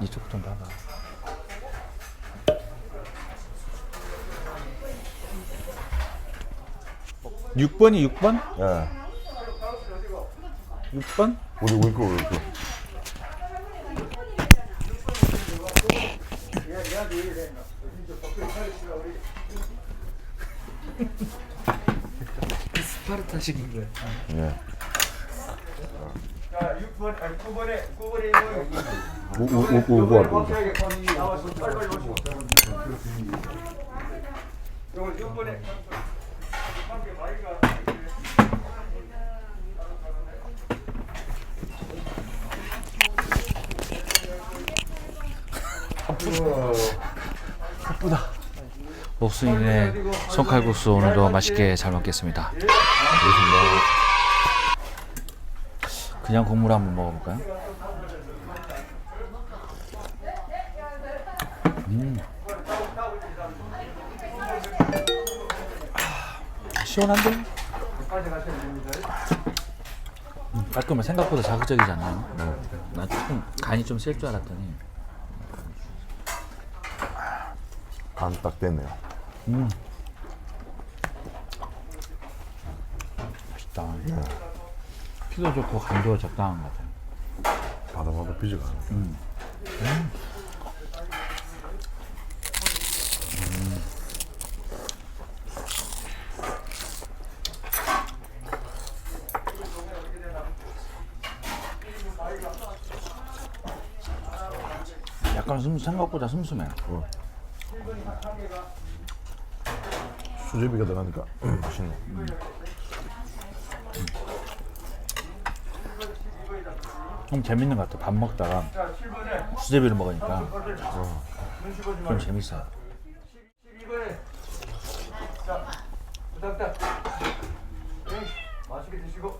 이쪽 좀 봐봐. 6번이 6번? 예. 6번? 우리 우리 거. 스파르타식인 거야. 예. 자, 6번, 아니 9번에 9번에 있는 우우우우 우우 확실하게 번이 나와서 빨리빨리 오시고. 요거 6번에 함께 마이가 목수님의 손칼국수 오늘도 맛있게 잘 먹겠습니다. 그냥 국물 한번 먹어볼까요? 음. 아, 시원한데? 음, 깔끔해 생각보다 자극적이지 않나요? 나 조금 간이 좀 셀 줄 알았더니 간딱 됐네요. 맛있다. 피도 좋고 간도 적당한 것 같아요. 바다마다 비지가 않네. 약간 슴, 생각보다 슴슴해. 수제비가 들어가니까 맛있네. 좀 재밌는 것 같아. 밥 먹다가 수제비를 먹으니까 좀 재밌어요. 12번에 자, 부탁다. 네, 맛있게 드시고.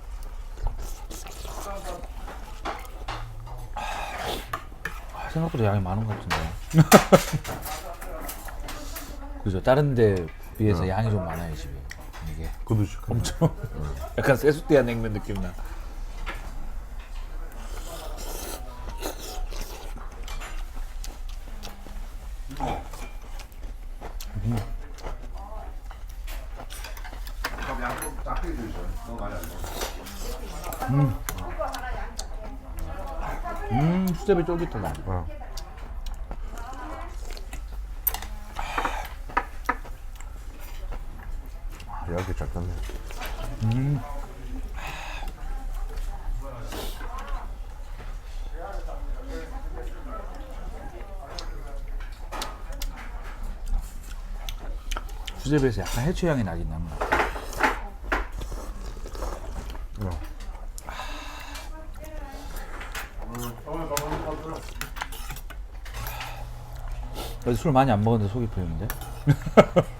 아, 생각보다 양이 많은 것 같은데. 그죠? 다른 데 비해서 양이 좀 많아요, 집에. 이게. 그도 시큰 엄청. 약간 세숫대야 냉면 느낌 나. 음, 수제비 쫄깃하다. 어. 아, 얇게 잘 떴네. 수제비에서 약간 해초 향이 나긴 것 같아. 어. 어제 술 많이 안 먹었는데 속이 풀리는데?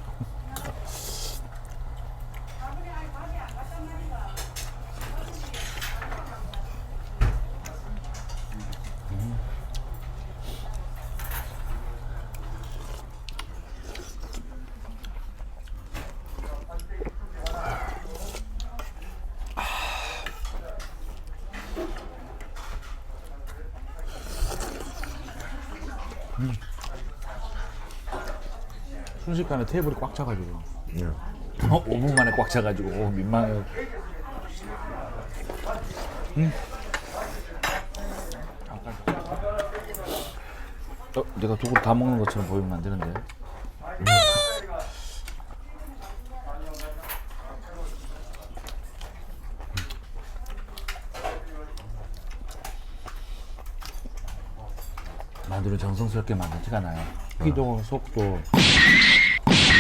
순식간에 테이블이 꽉 차가지고. 예. 어? 5분 만에 꽉 차가지고. 오, 민망해. 어? 내가 두 그릇 다 먹는 것처럼 보이면 안 되는데. 만두를 정성스럽게 만든 티가 나요. 피도 속도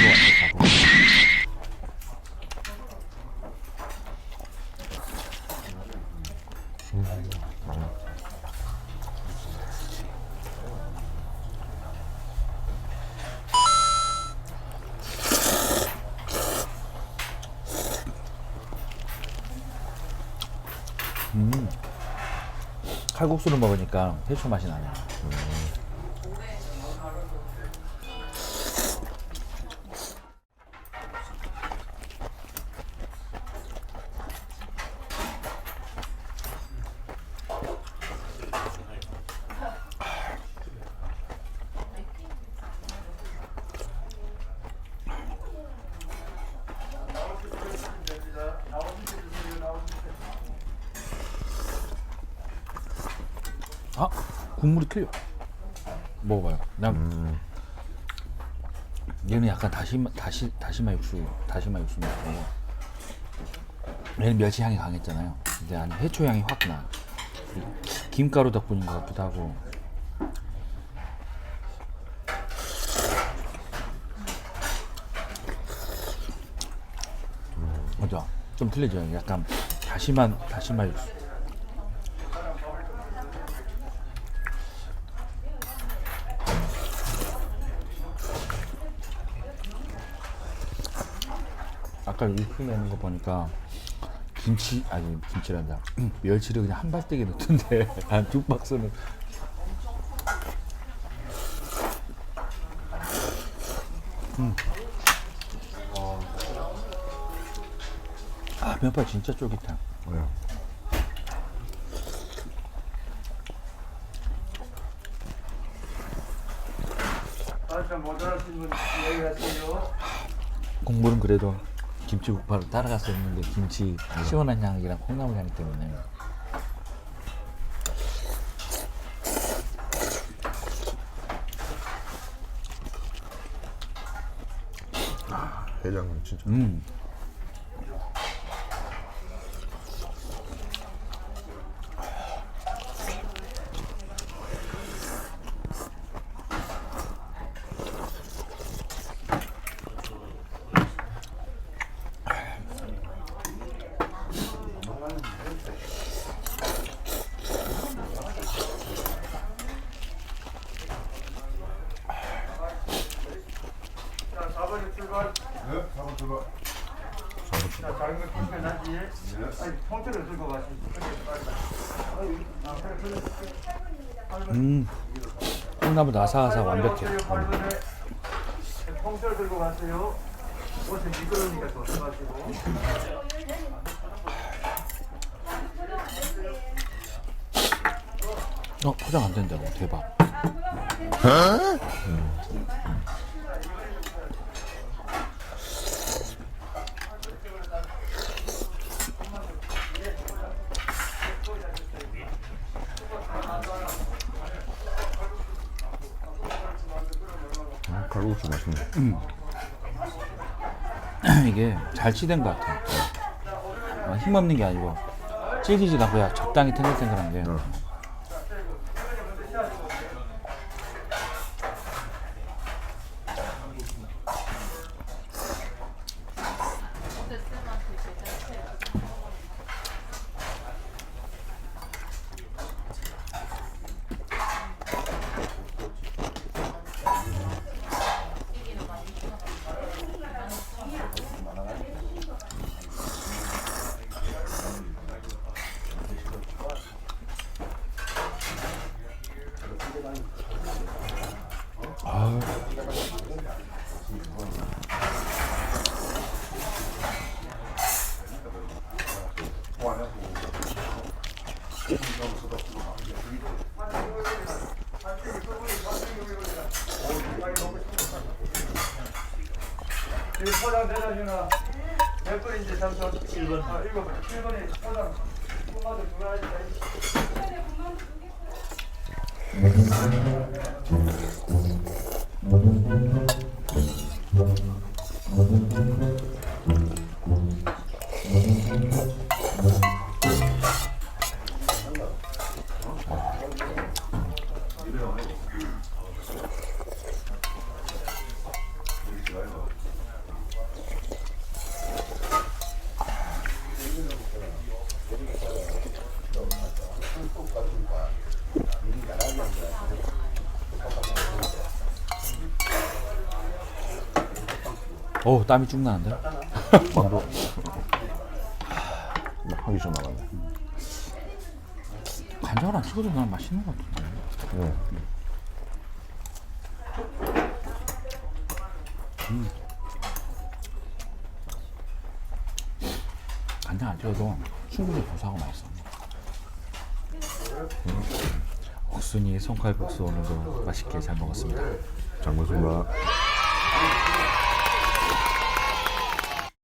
간도 완벽하고 칼국수를 먹으니까 해초 맛이 나네. 아 국물이 틀려. 먹어봐요. 난 음. 얘는 약간 다시마 다시 다시마 육수 다시마 육수 먹고 얘는 멸치 향이 강했잖아요. 근데 안에 해초 향이 확 나. 김가루 덕분인 것 같기도 하고. 맞아. 좀 틀리죠. 약간 다시마 다시마 육수. 아까 육수 내는 거 보니까 김치 아니 김치란다 멸치를 그냥 한 발대기 넣던데 한 두 박스는 음. 아 면발 진짜 쫄깃해 분 얘기하세요. 국물은 그래도 김치국밥을 따라갔었는데 김치 시원한 향이랑 콩나물 향 때문에 해장은 진짜. 음 자 4번에 출발. 네, 4번 출발. 자 작은 거 통편하지. 아니 통째로 들고 가시. 음. 콩나물 아삭아삭 완벽해. 8번에 통째로 들고 가세요. 옷은 미끄러우니까 조심하시고. 어 포장 안 된다고 대박. 음, 칼국수 맛있네. 이게 잘 치댄 것 같아. 어, 힘없는 게 아니고 질기지가 않고 야 적당히 탱글탱글한 게. 어. 포장 대단이나 몇 번인지 잠깐 1번. 아 1번. 7번에 포장. 토마토 두 가지. 어우 땀이 쭉 나는데. 나도 하기 전 나갔네. 간장을 안 찍어도 난 맛있는 것 같은데. 네. 간장 안 찍어도 충분히 고소하고 맛있어. 옥순이의 손칼국수 오늘도 맛있게 잘 먹었습니다. 잘 먹었습니다.